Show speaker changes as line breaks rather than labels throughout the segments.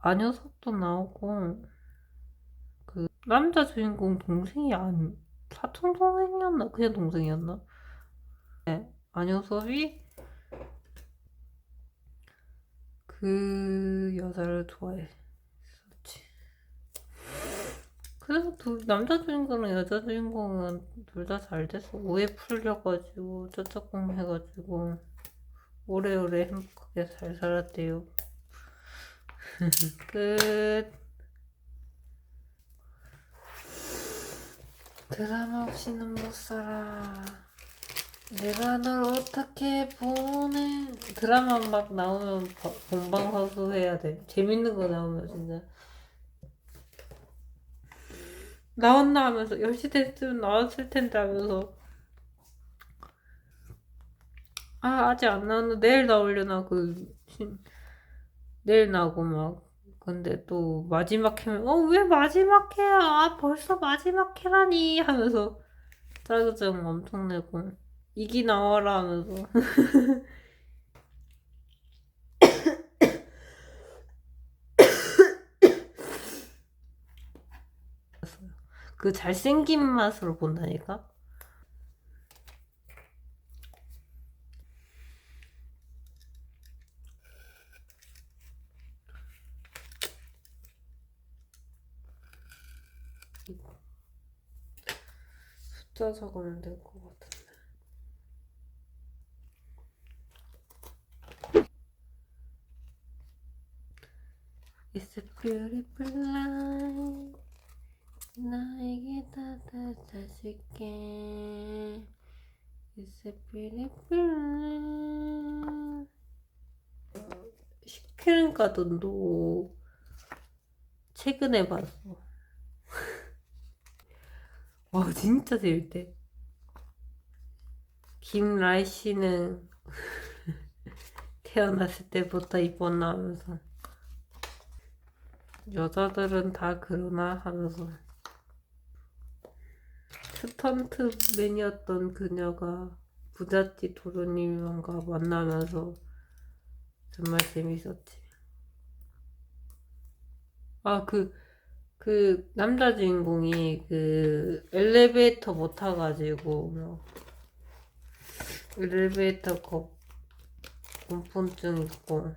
안효섭도 나오고 그 남자 주인공 동생이 안 사촌 동생이었나 그냥 동생이었나? 네, 안효섭이 그 여자를 좋아했었지. 그래서 둘 남자 주인공이랑 여자 주인공은 둘 다 잘 돼서 오해 풀려가지고 쩌쩌공 해가지고 오래오래 행복하게 잘 살았대요. 끝. 드라마 없이는 못 살아. 내가 널 어떻게 보내? 드라마 막 나오면 바- 본방사수 해야 돼. 재밌는 거 나오면 진짜. 나왔나 하면서 10시 됐으면 나왔을 텐데 하면서 아 아직 안 나왔나 내일 나오려나 그 신- 내일 나오고 막. 근데 또 마지막 회면 어 왜 마지막 회야? 아 벌써 마지막 회라니? 하면서 짜증 엄청 내고. 이기 나와라 하면서. 그 잘생긴 맛으로 본다니까 숫자 적으면 될 것 같은데 beautiful life 나에게 다다다줄게 beautiful life 시크릿 가든도 최근에 봤어 와 진짜 재밌대. 김라이 씨는 태어났을 때부터 이뻤나 하면서. 여자들은 다 그러나 하면서. 스턴트맨이었던 그녀가 부잣집 도련님과 만나면서 정말 재밌었지. 아, 그, 그 남자 주인공이 그 엘리베이터 못 타가지고 뭐 엘리베이터 겁 공포증 있고.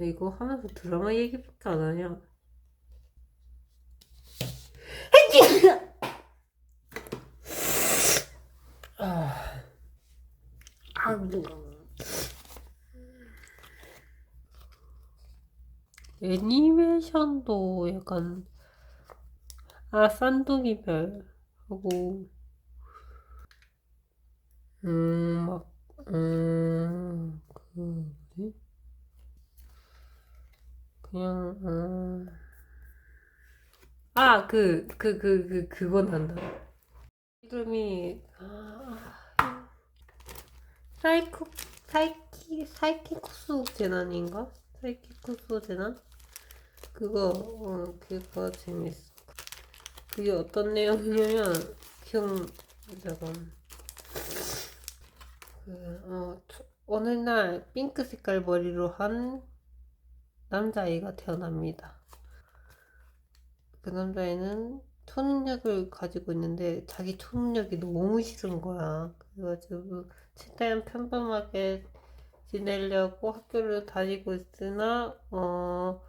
이거 하면서 드라마 얘기밖에 안 하냐? 아, 아, 애니메이션도 약간 아 쌍둥이별 하고 음막음그 뭐지? 그냥 어. 아그 그 그 그 그 건 한다. 이름이 아, 사이코 사이키 사이키쿠스 재난인가? 사이키쿠스 재난? 그거 어 그거 재밌어. 그게 어떤 내용이냐면 형 잠깐 그 어 어느 날 핑크 색깔 머리로 한 남자아이가 태어납니다. 그 남자애는 초능력을 가지고 있는데 자기 초능력이 너무 싫은 거야. 그래가지고 최대한 평범하게 지내려고 학교를 다니고 있으나 어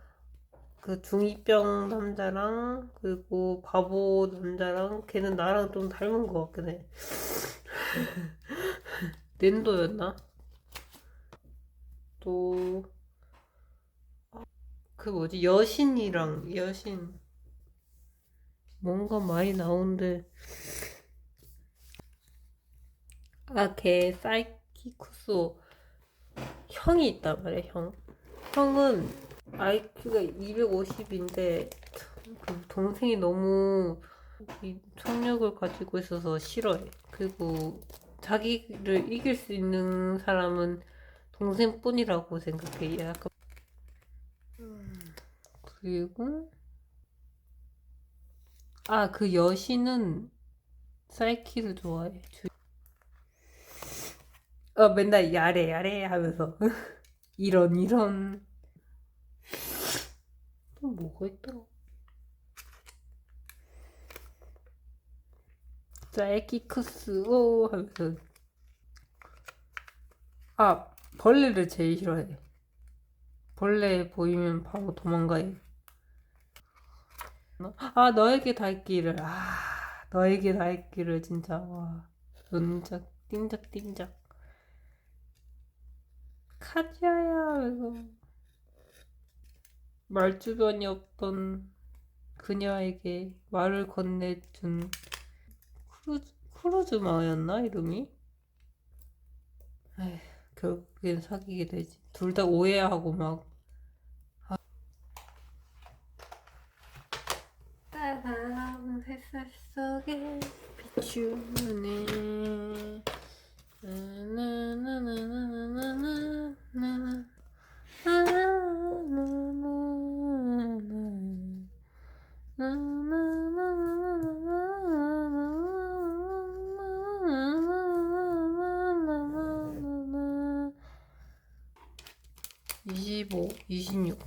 그 중2병 남자랑 그리고 바보 남자랑 걔는 나랑 좀 닮은 것 같긴 해. 낸도였나? 또 그 뭐지 여신이랑 여신 뭔가 많이 나오는데 아걔 사이키쿠스 형이 있단 말이야 형. 형은 IQ가 250인데 그 동생이 너무 이 청력을 가지고 있어서 싫어해. 그리고 자기를 이길 수 있는 사람은 동생뿐이라고 생각해 약간 그리고 아, 그 여신은 사이키를 좋아해. 주- 어, 맨날 야래, 야래 하면서. 이런, 이런. 또 뭐가 있더라? 쌀기쿠스, 오, 하면서. 아, 벌레를 제일 싫어해. 벌레 보이면 바로 도망가요. 아, 너에게 닿기를. 아, 너에게 닿기를, 진짜. 와. 눈작, 띵작, 띵작. 카지아야, 이거. 말주변이 없던 그녀에게 말을 건네준 크루즈, 크루즈마였나, 이름이? 에휴, 결국엔 사귀게 되지. 둘 다 오해하고 막. 따가운 햇살 속에 비추네. 25, 26.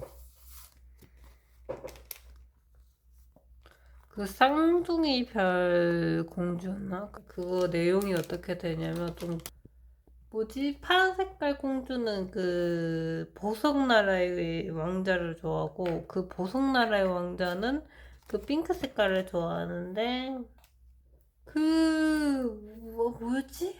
그 쌍둥이 별 공주였나? 그거 내용이 어떻게 되냐면 좀 뭐지? 파란 색깔 공주는 그 보석 나라의 왕자를 좋아하고 그 보석 나라의 왕자는 그 핑크 색깔을 좋아하는데 그 뭐, 뭐였지?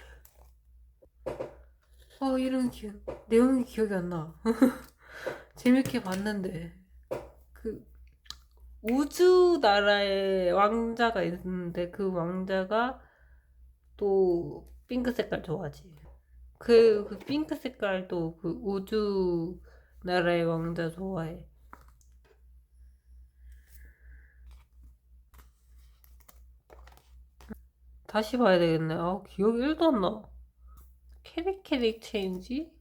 어 이름 기억 내용이 기억이 안 나. 재밌게 봤는데 그 우주 나라의 왕자가 있는데 그 왕자가 또 핑크 색깔 좋아하지. 그, 그 핑크 색깔도 그 우주 나라의 왕자 좋아해. 다시 봐야 되겠네. 아, 기억이 1도 안 나. 캐릭 캐릭 체인지?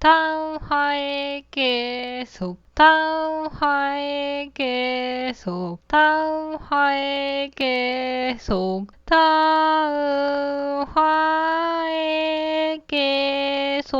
다음 화에 계속 다음 화에 계속 다음 화에 계속 다음 화에 계속